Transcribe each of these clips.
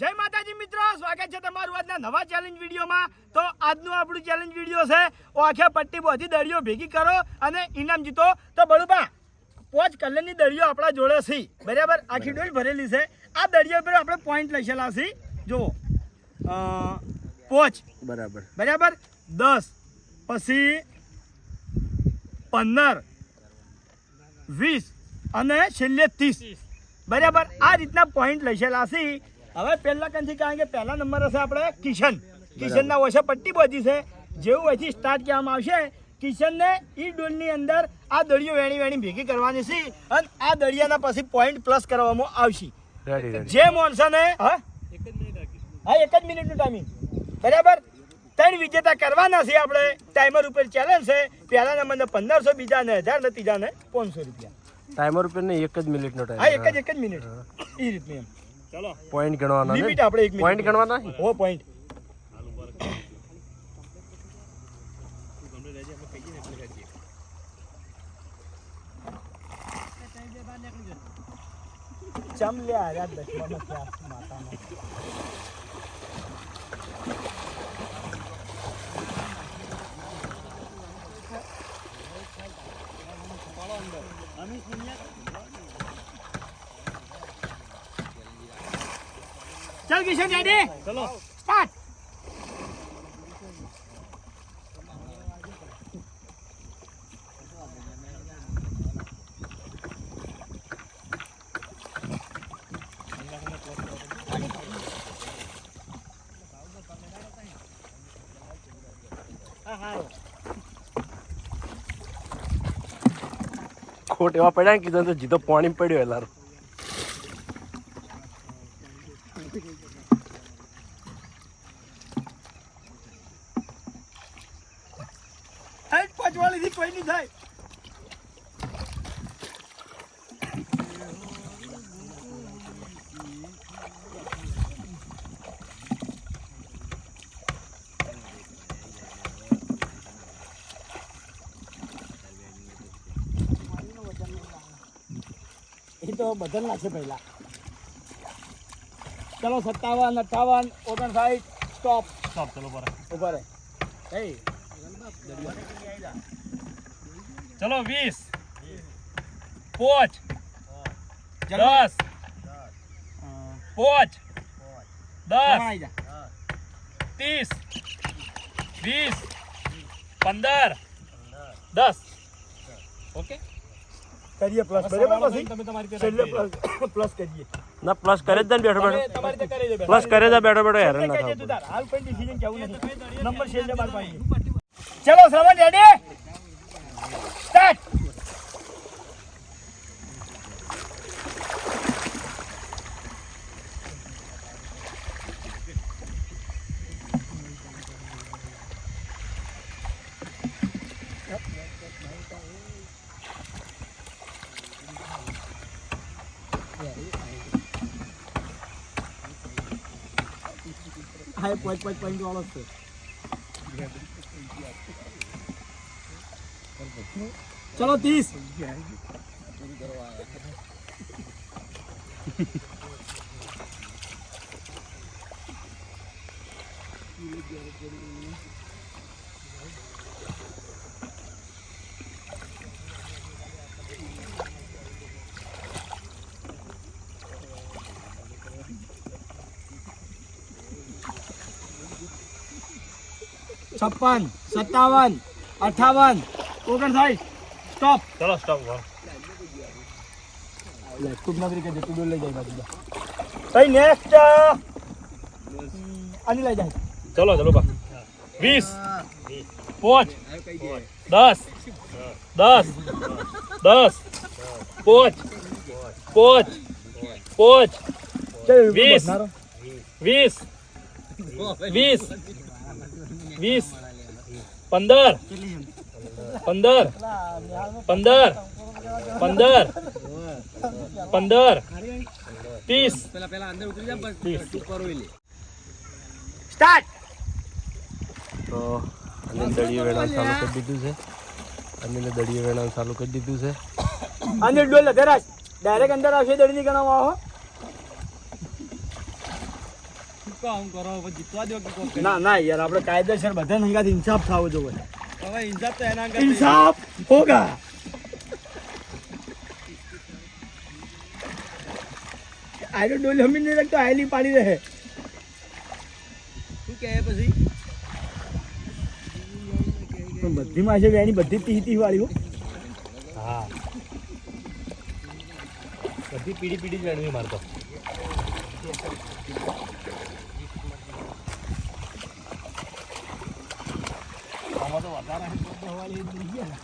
જય માતાજી મિત્રો સ્વાગત છે તમારું આજના નવા ચેલેન્જ વિડીયોમાં. તો આજનું આપણું ચેલેન્જ વીડિયો છે આખે પટ્ટી બધી દળીઓ ભેગી કરો અને ઇનામ જીતો. તો બળુબા પોચ કલરની દળીઓ આપણા જોડે છે. બરાબર? આખી ડોલ ભરેલી છે. આ દળીઓ પર આપણે પોઈન્ટ લખેલા છે. જુઓ. પોચ. બરાબર. બરાબર? દસ. પછી પંદર. વીસ. અને છેલ્લે ત્રીસ. બરાબર? આ રીતના પોઈન્ટ લખેલા છે. હવે પહેલા કંથી કારણ કે પહેલા નંબર હશે આપણે કિશન. કિશનના ઓછા પટ્ટી બધી છે. જેવું અહીંથી સ્ટાર્ટ કરવામાં આવશે કિશનને એ ડોલની અંદર આ દળીઓ વેણી વેણી ભેગી કરવાની છે અને આ દળિયાના પછી પોઈન્ટ પ્લસ કરવામાં આવશે. જે મોનસને હા? હા એક જ મિનિટનું ટાઈમિંગ બરાબર? ત્રણ વિજેતા કરવાના છે આપણે. ટાઈમર ઉપર ચેલેન્જ છે. પહેલા નંબરને પંદરસો બીજા ને હજાર ને ત્રીજા ને પાંચસો રૂપિયા. ટાઈમર ઉપર ને એક જ મિનિટનો હા એક જ એક જ મિનિટ એ રીતનું એમ. ચલો. પોઈન્ટ ગણવાના લિમિટ આપણે એક મિનિટ પોઈન્ટ ગણવાના હો પોઈન્ટ ચમ લે આર્યા દસમામાં ક્યાં માતામાં ચલ કિશન રેડી ચલો. સ્ટાર્ટ ખોટ એવા પડ્યા ને કીધું તો જીતો પાણી પડ્યો એલાર હાઈટ પચવાળી થી કોઈ નહીં થાય એ તો બદલ નાખશે પહેલા. ચલો સત્તાવન અઠાવન ઓગણસાઠ સ્ટોપ સ્ટોપ ચલો ઉપર રહે. હે ચલો વીસ. પોચ. દસ. પોચ. દસ. ત્રીસ. વીસ. પંદર. દસ. ઓકે? કરીએ પ્લસ બરાબર પછી? તમે તમારી છેલ્લે પ્લસ પ્લસ કરીએ. ના પ્લસ કરે જ ને બેઠો બેઠો. તમારી કરી દો પ્લસ કરે જ બેઠો બેઠો હેરાન ના થવું. હાલ કોઈ ડિસિઝન કેવું નથી. નંબર છેલ્લે બાર પાઈ ચલો શ્રવણ રેડી સ્ટાર્ટ હા પાંચ પાંચ પોઈન્ટ વાળો છે. ચલો ત્રીસ. છપ્પન સત્તાવન અઠાવન. ઓગણસાઠ. સ્ટોપ ચલો સ્ટોપ લે ખૂબ નગરી કે તું લઈ જાય બાજુ કઈ નેક્સ્ટ આની લઈ જાય. ચલો ચલો બા. વીસ. પોચ. દસ. દસ. દસ. પોચ. પોચ. પોચ. વીસ. વીસ. વીસ. વીસ પંદર પંદર પંદર પંદર પંદર ત્રીસ. સ્ટાર્ટ તો અનિલ દળીએ વેણાણ ચાલુ કરી દીધું છે. અનિલે દળીએ વેણાણ ચાલુ કરી દીધું છે. અને ડોલ ધરાશ. ડાયરેક્ટ અંદર આવશે દળીની ગણાવવા આવો કામ કરો પછી જીતવા દો કે કોક ના ના યાર આપણે કાયદેસર બધા હંગાથી ઇન્સાફ થવો જોઈએ. હવે ઇન્સાફ તો એના કરતા ઇન્સાફ હોગા. આયરો ડોલ હમી નહીં લગતો આયલી પાડી રહે શું કહે પછી? પણ બધી માં છે એની બધી તીહ તીહ વાળી હા. બધી પીડી પીડી જ વેણવી મારતો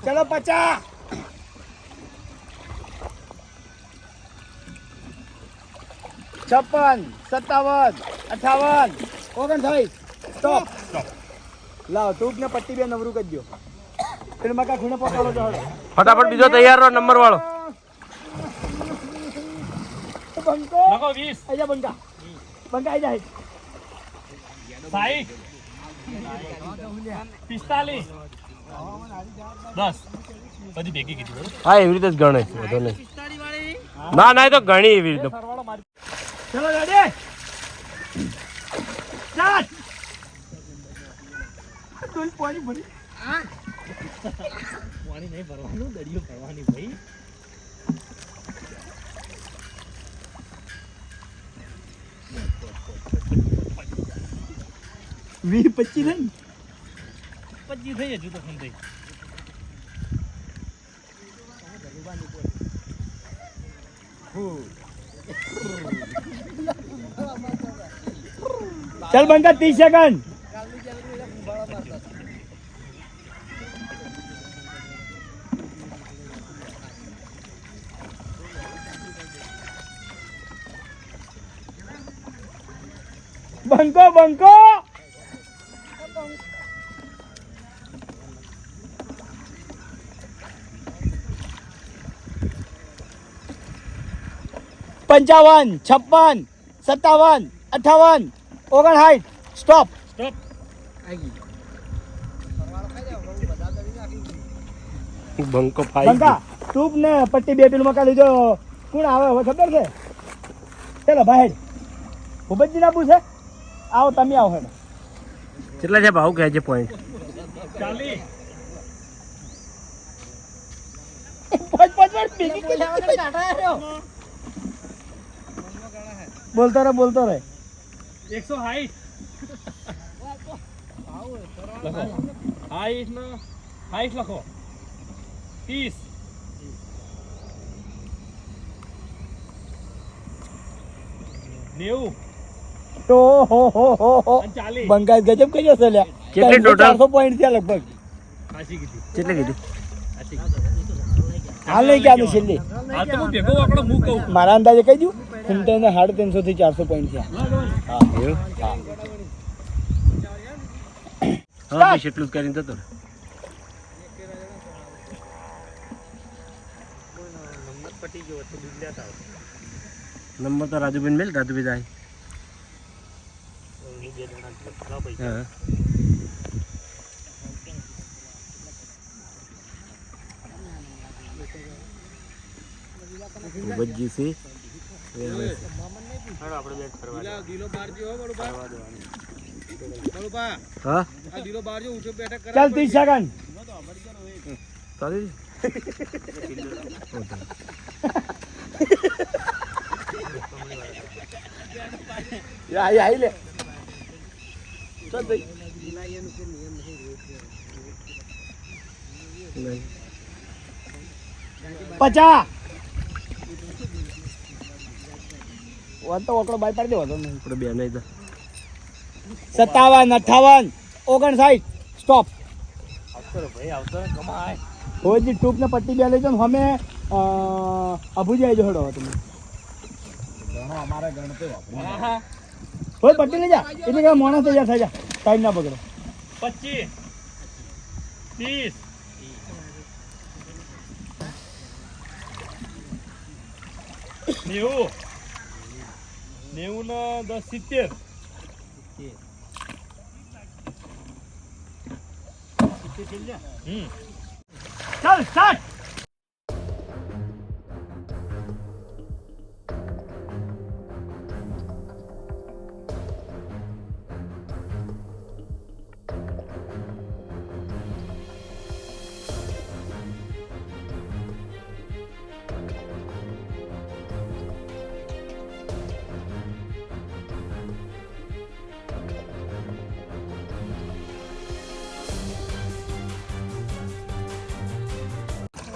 ચલો પચા છપ્પન સત્તાવન અઠાવન ઓગણસાઠ. સ્ટોપ લાવ ટૂંક ને પટ્ટી બે નવરું કરજો પેલું મકા ખૂણે પકાડો છો ફટાફટ બીજો તૈયાર રહો નંબર વાળો. બંકો. લખો વીસ. આઈ જા બંકા. બંકા આજા સાઈઠ. પિસ્તાલીસ. દસ બધી ભેગી કીધી હા એવી રીતે જ ગણે છે વધુ નહીં. ના ના એ તો ઘણી એવી રીતે. ચલો દાદી ચાલ. તું પાણી ભરી. પાણી નહીં ભરવાનું દરિયો ભરવાની ભાઈ. વીસ પચીસ નહીં પચી થઈ હજુ તો ફોન થઈ ચલ બંકા ત્રીસ સેકન્ડ બંકો બંકો પંચાવન છપ્પન સત્તાવન અઠાવન ઓગણસાઠ સ્ટોપ સ્ટોપ બંકો ફાઈ બંકા ટૂપ ને પટ્ટી બે પેલું મકા લીધો કોણ આવે? હવે ખબર છે? ચલો ભાઈ ભૂપતજી ના પૂછે. આવો તમે આવો હેડો. કેટલા છે ભાવ કહે છે પોઈન્ટ ચાલી પાંચ પાંચ વાર ભેગી કરી. બોલતો રહે બોલતો રહે. એકસો હાઈટ. લખો. સાઈઠ ને લખો. ત્રીસ નેવું. તો હો હો હો હો. અને ચાલીસ. બંકા ગજબ કર્યો છે લ્યા. કેટલી total? ચારસો પોઈન્ટ થયા લગભગ. ખાસી કીધી. કેટલે કીધી? હાલ નહીં ક્યાં છેલ્લી. મારા અંદાજે કહી દઉં? ફૂમતાઈને સાડા ત્રણસો થી ચારસો પોઈન્ટ થયા. એટલું જ કરીને થતો. નંબર તો રાજુબેન મેલ રાજુભાઈ જાય. હા. જો બળુબા ચાલ ત્રીસ સેકન્ડ ચાલી લે નહીં પચા વાત તો ઓકડો બાય પાડી દેવો બે નહીં સત્તાવન અઠાવન ઓગણસાઠ. સ્ટોપ આવતો ભાઈ આવતો ને કમાય હોજી ટૂપ ને પટ્ટી બે લેજો અમે અભુજી આવી જોડો તમે. હોય પટ્ટી લઈ જા. એટલે કે મોણા તૈયાર થઈ જા. ટાઈમ ના પકડો પચીસ ત્રીસ નેવું. નેવું ને દસ સિત્તેર. ચાલ સ્ટાર્ટ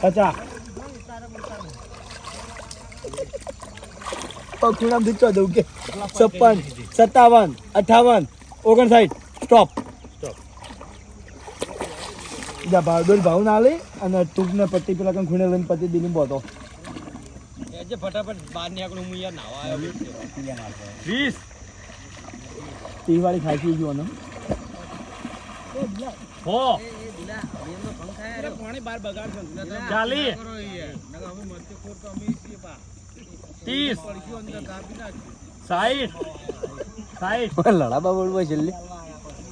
પચાસ ખૂણામાંથી ચો દઉં કે છપ્પન સત્તાવન અઠાવન ઓગણસાઠ. સ્ટોપ જા ભાવ દોડ ભાવ ના લે અને ટૂંકને પટ્ટી પેલા કઈ ખૂણે લઈને પતિ દિલી બોતો. ફટાફટ બહાર નીકળું હું યાર નાવા આવ્યો વીસ. તી વાળી ખાઈ ગયો ને. હો. પાણી બહાર બગાડશો ને. ચાલી કરો યાર નકર અમે મરચીખોર તો અમે છીએ બા. ત્રીસ પડશું અંદર કાપી નાખશું. સાઠ સાઠ લડાબા બોલવા છેલ્લે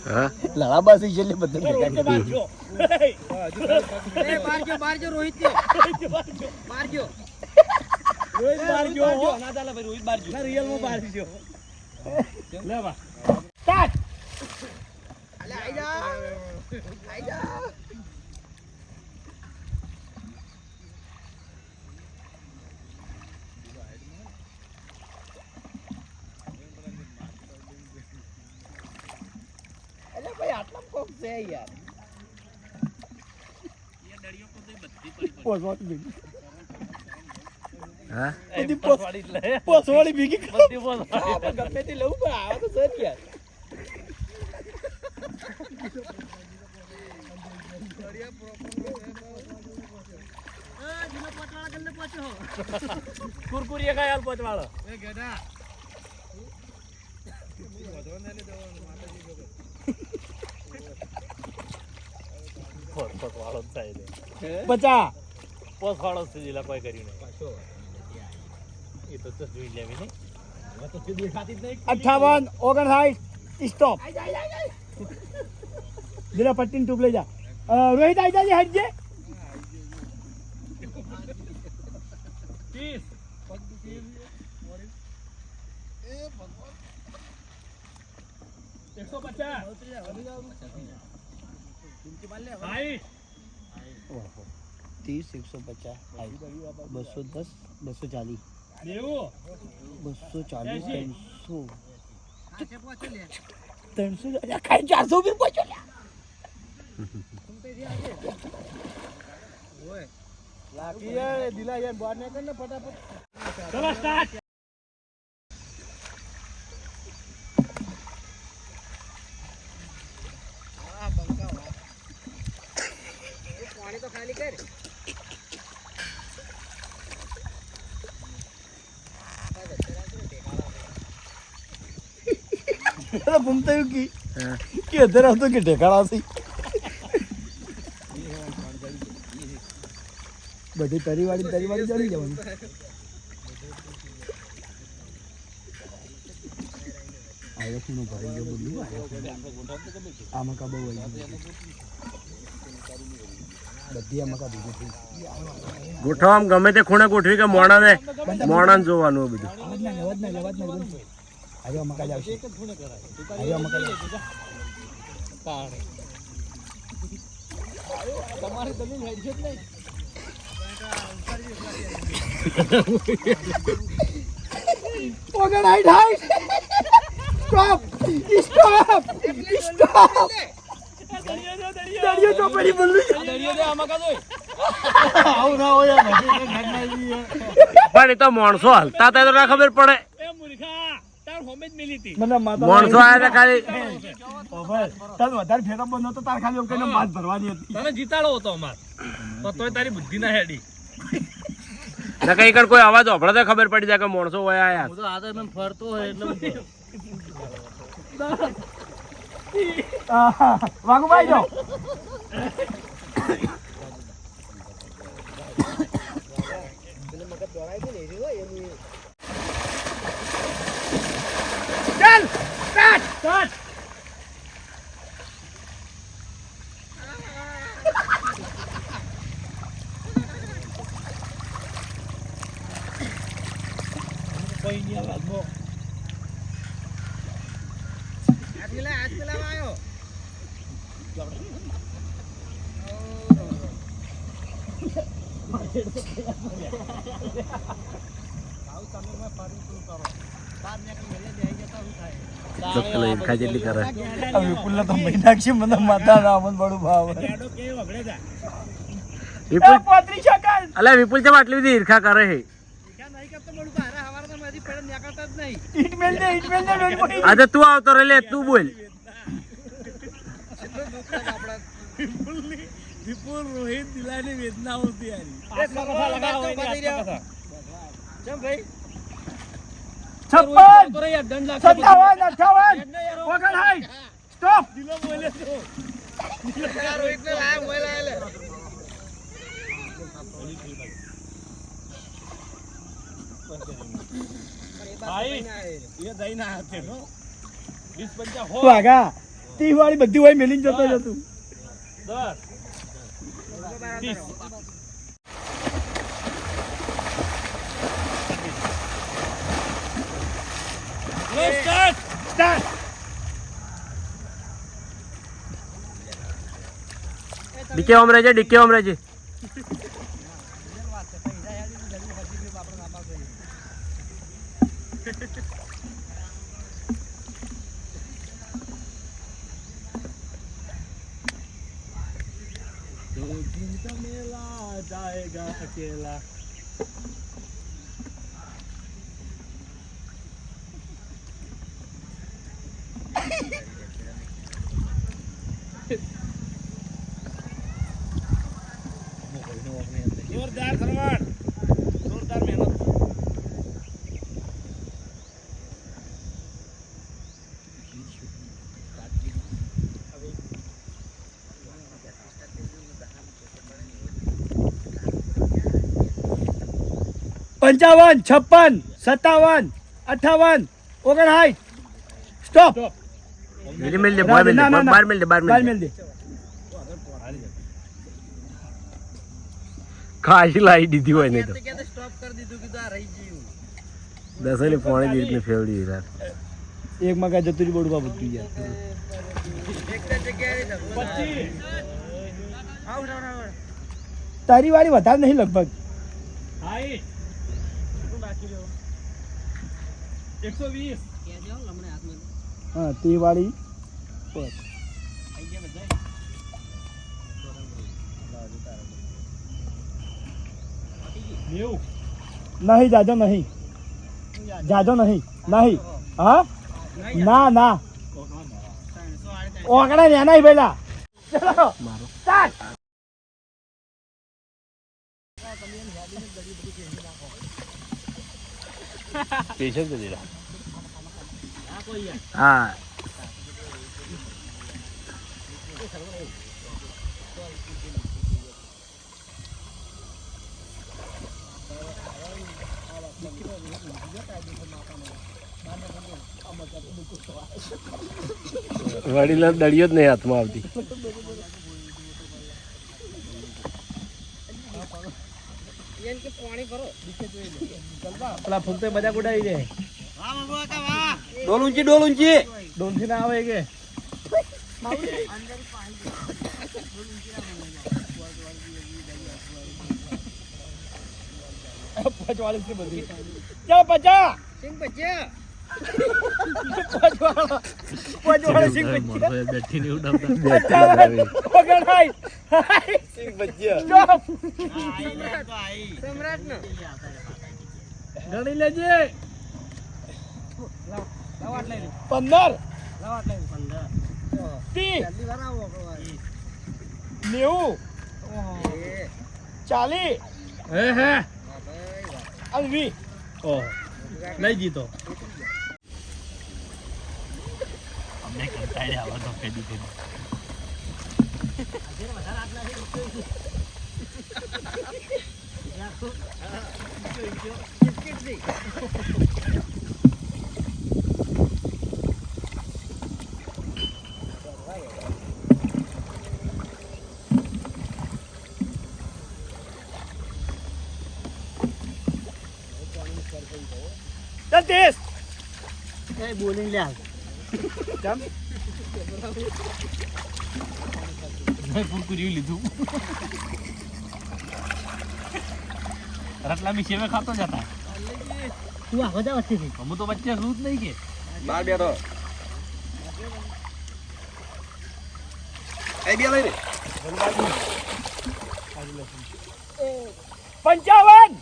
હા લડાબા છે છેલ્લે બધા ભેગા તો બાજુ. એ બહાર ગયો, બહાર ગયો, રોહિત ગયો. બહાર ગયો. રોહિત બહાર ગયો, હો. ના ચાલે ભાઈ, રોહિત બહાર ગયો. રિયલમાં બહાર ગયો લે બા. સ્ટાર્ટ હા બધી यार પોસવાળી ભેગી. ગમે તે લઉં પણ આવે તો સર યાર. કુરકુરી ખાય હાલ પચવાળો. પોસવાળો જ થાય છે. પચા. પોસવાળો જ છે કોઈ કર્યું નહીં એ તો તો જોઈ લેવી નહીં. અઠાવન ઓગણસાઠ સ્ટોપ જરા પટ્ટીની ટૂપ લઈ જા. રોહિત આવી જાજે હટજે. એકસો પચાસ. ત્રીસ એકસો પચાસ. બસો દસ બસો ચાલીસ. બસો ચાલીસ. ત્રણસો. ત્રણસો ખાઈ ચારસો બી પહોંચો દિલા યાર, બહાર ને ફટાફટ. ચલો સ્ટાર્ટ ભૂમતા એવું કી કે અત્યારે આવતો કે ઢેકાણા છે. બધી તરીવાળી તરીવાળી ચડી જવાની. આવ્યો ખૂણો ભરાઈ ગયો બધું. આમાં કા બહુ બધી આમાં કા ભેગી થઈ ગોઠવ ગમે તે ખૂણે ગોઠવી કે મોણા ને મોણા જોવાનું બધું. આવ્યો આવ્યો જ આવશે તમારે હેડશે જ નહીં ઓગણ હાઈટ સ્ટોપ સ્ટોપ સ્ટોપ દરિયો ચોપડી બોલું દરિયો દે આમાં કાં આવું ના હોય પણ એ તો માણસો હલતા તો ના ખબર પડે એ મૂર્ખા તાર હોમે જ મિલી હતી. મને માતા માણસો આયા હતા. ખાલી તાર વધારે ફેરા બંધ હતો તાર ખાલી એમ કહીને માছ ભરવાની હતી. તને જીતાડો હતો અમાર. તો તોય તારી બુદ્ધિ ના હેડી. ને કઈ કણ કોઈ અવાજ હોભળે તો ખબર પડી જાય કે માણસો હોય આયા હું તો ફરતો હોય એટલે આહા, વાઘુભાઈ જો. ચાલ સ્ટાર્ટ સ્ટાર્ટ હાથ મિલાવ, હાથ મિલાવ આયો. ખાઈ જેટલી કરે. હવે પુલ્લા તો મહિના છે મને માતા ના અમન બડું ભાવ. વિપુલ અલ્યા વિપુલ ચમ આટલી બધી ઈર્ખા કરે હે પડે પડી. આજે તું આવતો રે લે તું બોલ. વિપુલ રોહિત દિલાની વેદના હોતી યાર. કેમ ભાઈ? છપ્પન! સત્તાવન અઠાવન ઓગણસાઠ સ્ટોપ! બધી હોય મેલી જતો જતું દસ. ત્રીસ. સ્ટાર્ટ ડીકે ઓમ રહેજે ડીકે ઓમ રહેજે જોરદાર સરવાણ જોરદાર મહેનત. પંચાવન છપ્પન સત્તાવન અઠાવન ઓગણસાઠ. સ્ટોપ મેલી મેલ દે બાર મેલ દે ના, ના, ના. બાર મેલ દે બાર બાર મેલ દે મેલ દે ખાસી લાવી દીધી હોય નહીં તો સ્ટોપ કરી દીધું કીધું આ રહી ગયું દસેલી પોણી દીધ ને ફેવડી યાર એક મગા જતું રહ્યું બોડું બધું યાર જ. તારી વાળી વધારે નહીં લગભગ એકસો વીસ કહેજો, હમણાં હાથમાં. હા તે વાળી બસ. નહીં જાજો નહીં. જાજો નહીં. નહીં. હા? ના ના. ઓગણા ને નહીં પેલા ચલો સ્ટાર્ટ. પેશન્ટ હા. વડીલા દળિયો જ નહીં હાથમાં આવતી. પેલા ફૂગતે બધા ઉડાવી દે. વાહ, બાબુ ડોલ ઊંચી ડોલ ઊંચી. ડોલથી ના આવે કે? પચવાળીસની બધી ચાલ પચા સિંગ બચ્ચા બેઠી ઉડાવતા. ગણી લેજે પંદર પંદર ઓગળવા. નેવું. એ, ચાલીસ. હે હે. વીસ ઓહ લઈ જીતો. અમને કંટાળી આવા તો ફેદી ફેદી ત્રીસ એ બોલિંગ લે. કેમ? મેં કુરકુરિયું લીધું. રતલા બી સેવે ખાતો જતા. તું આખો જા વચ્ચેથી. હું તો વચ્ચે છું જ નહીં કે. બાર બેઠો પંચાવન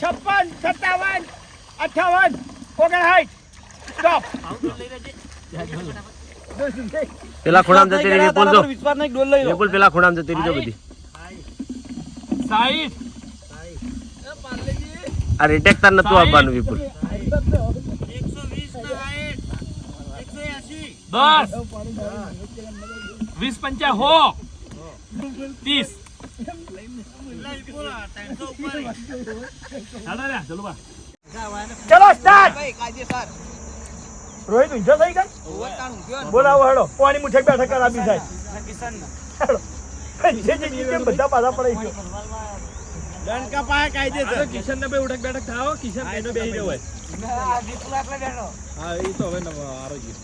છપ્પન સત્તાવન અઠાવન ઓગણસાઠ સ્ટોપ પેલા ખૂણામાં જતી રહી બોલ જો. વિશ્વાસ નહીં ડોલ લઈ લો. બોલ પેલા ખૂણામાં જતી રહી જો બધી. સાઈઠ. આ રિટેક તાર નતું આપવાનું વિપુલ. દસ. વીસ પંચા હો. ત્રીસ. ચાલો રે, ચલો બા. ચલો સ્ટાર્ટ રોહિત ઊંઝો થઈ ગયો બોલાવો હેડો. પાણી મુઠે બેઠક કરાવી સાહેબ હેડો. જે જે જીતે એમ બધા પાછા પડાઈ ગયો. હાલો, બે ઉઠક બેઠક થાઓ. કિશન એનો બેહી રહ્યો હોય હા એ તો હવે નવો આરોગ્ય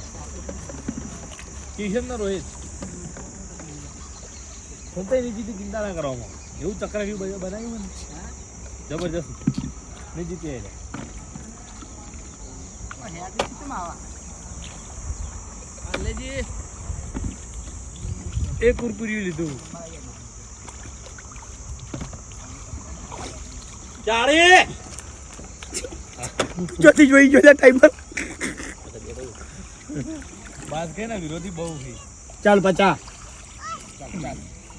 કિશન ને રોહિત. ની જીતી ચિંતા ના કરવામાં. એવું બધું બનાવ્યું ને? જબરજસ્ત. નહીં જીતી એટલે એ કુરકુરિયું લીધું. ચાળી જોતી જોઈ જોઈ ટાઈમર બાસ કે ના વિરોધી બહુ છે. ચાલ પચા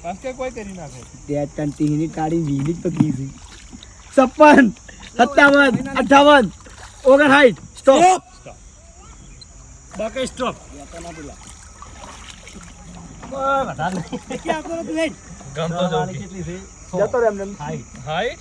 બાસ કે કોઈ કરી નાખે. બે ટંટીની કાળી વીલી પકડી છે. છપ્પન સત્તાવન અઠાવન. ઓગણસાઠ સ્ટોપ બાકી સ્ટોપ ગમતો જવું કે. જતો રે એમને હાઈટ હાઈટ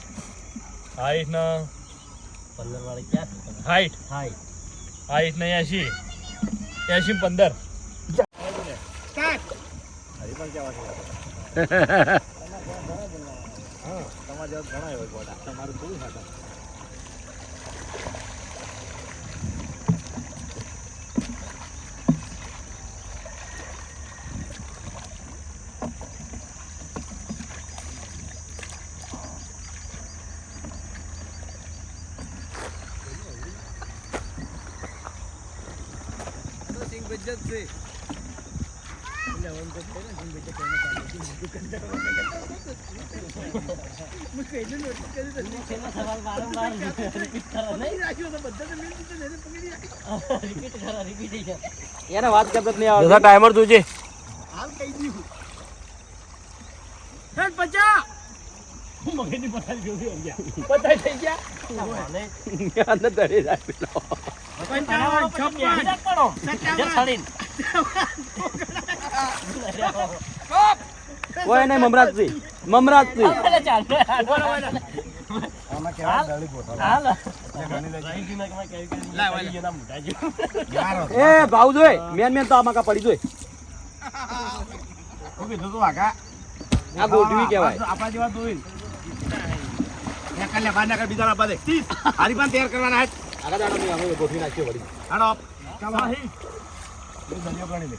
એસી પંદર એને વાત કરતા જ નહીં આવડતી. દસા ટાઈમર તું છે હાલ કહી દીધું હેડ પચા. મગજની જોવી આવી ગયા. પચાસ થઈ ગયા અંદર દડી જાય પેલો. પંચાવન છપ્પન સત્તાવન કોઈ નહીં મમરાજ છે એ ભાવ જોઈ. મેન મેન તો આમાં કા પડી જોઈ. આ ગોઠવી કહેવાય. આપણા જેવા નાખર બીજા આપવા દે. ત્રીસ હરીફાન તૈયાર કરવાના આગળ દાડો મેં અમે ગોઠવી નાખ્યો વળી હાડો ચાલો દરિયો ગણી લે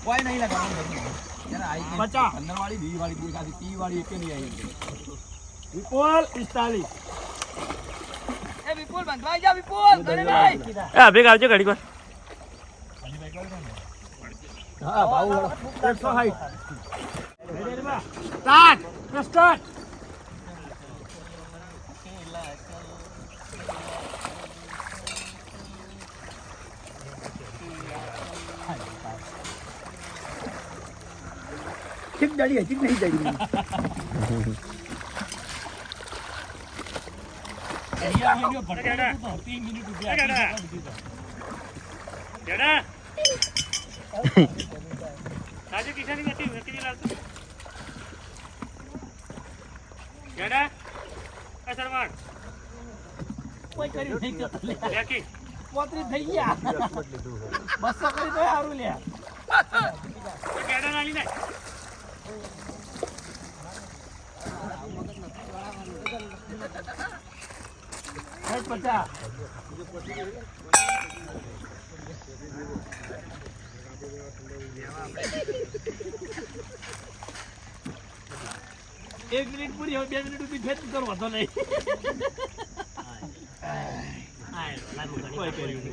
કોઈ નહીં લગાવવાનું પચાસ અંદર વાળી બી વાળી બે ખાધી તી વાળી એકે નહીં આવી વિપુલ પિસ્તાલીસ એ વિપુલ બંધવાઈ જા વિપુલ ગણેશભાઈ એ અભિક આવજો ઘડીક વાર હા ભાવ એકસો સાઠ સ્ટાર્ટ સ્ટાર્ટ ઠીક દડી હજી નહીં દડી ત્રણ મિનિટ ઊભી જડા રાજુ કિશાની નથી નથી લાવતો જડા આ સરવાણ કોઈ કર્યું નહીં લેકી પોતરી થઈ ગયા બસો કરી તો સારું લ્યા જડા નાલી ને હેડ પચાસ. એક મિનિટ પૂરી હવે બે મિનિટ ઊભી ફેર કરો વાંધો નહીં. કોઈ કર્યું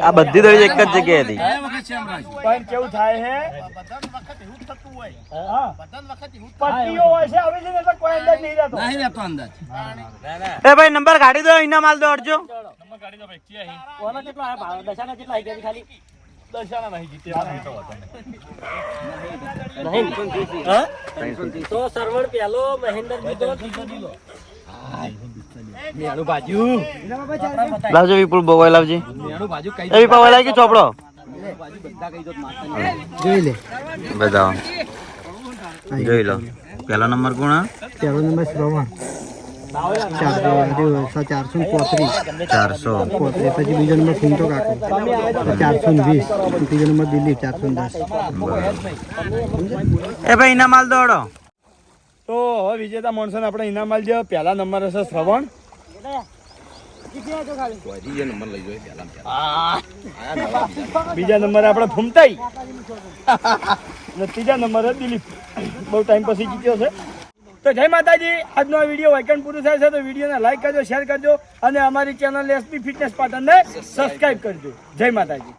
આ બધી દળી એક જ જગ્યાએ હતી પણ કેવું થાય છે ભાઈ, નંબર કાઢી દો એના માલ દો અડજો નંબર કાઢી દો ભાઈ ચી અહીં કોનો કેટલો આવ્યા ભાવ દશાના કેટલા આવી ગયા ખાલી? દશાના નહીં જીત્યા નહીં તો વાંધો નહીં. હા? તો સરવણ પેલો મહેન્દ્ર બીજો મેણું બાજુ લાવજો વિપુલ બવાઈ લાવજે. મેણું બાજુ કઈ એ વિપા લાવી કે ચોપડો બાજુ બધા કઈ દો જોઈ લે. બતાવો જોઈ લો પહેલો નંબર કોણ પહેલો નંબર શ્રવણ. ચારસો ચારસો પોત્રીસ. ચારસો. પોત્રીસ. પછી બીજો નંબર ફૂમતો કાકો. ચારસો ને વીસ. ત્રીજો નંબર દિલીપ ચારસો ને દસ. એ ભાઈ એના માલ દોડો. તો હવે વિજેતા માણસોને આપણે ઇનામ આલી દે પહેલા નંબર હશે શ્રવણ. બીજા નંબરે આપણે ફૂમતાઈ. ત્રીજા નંબરે દિલીપ. બહુ ટાઈમ પછી જીત્યો છે. તો જય માતાજી આજનો આ વીડિયો વાયકન પૂરું થાય છે તો વિડીયોને લાઈક કરજો શેર કરજો અને અમારી ચેનલ એસપી ફિટનેસ પાટણને સબસ્ક્રાઈબ કરજો. જય માતાજી.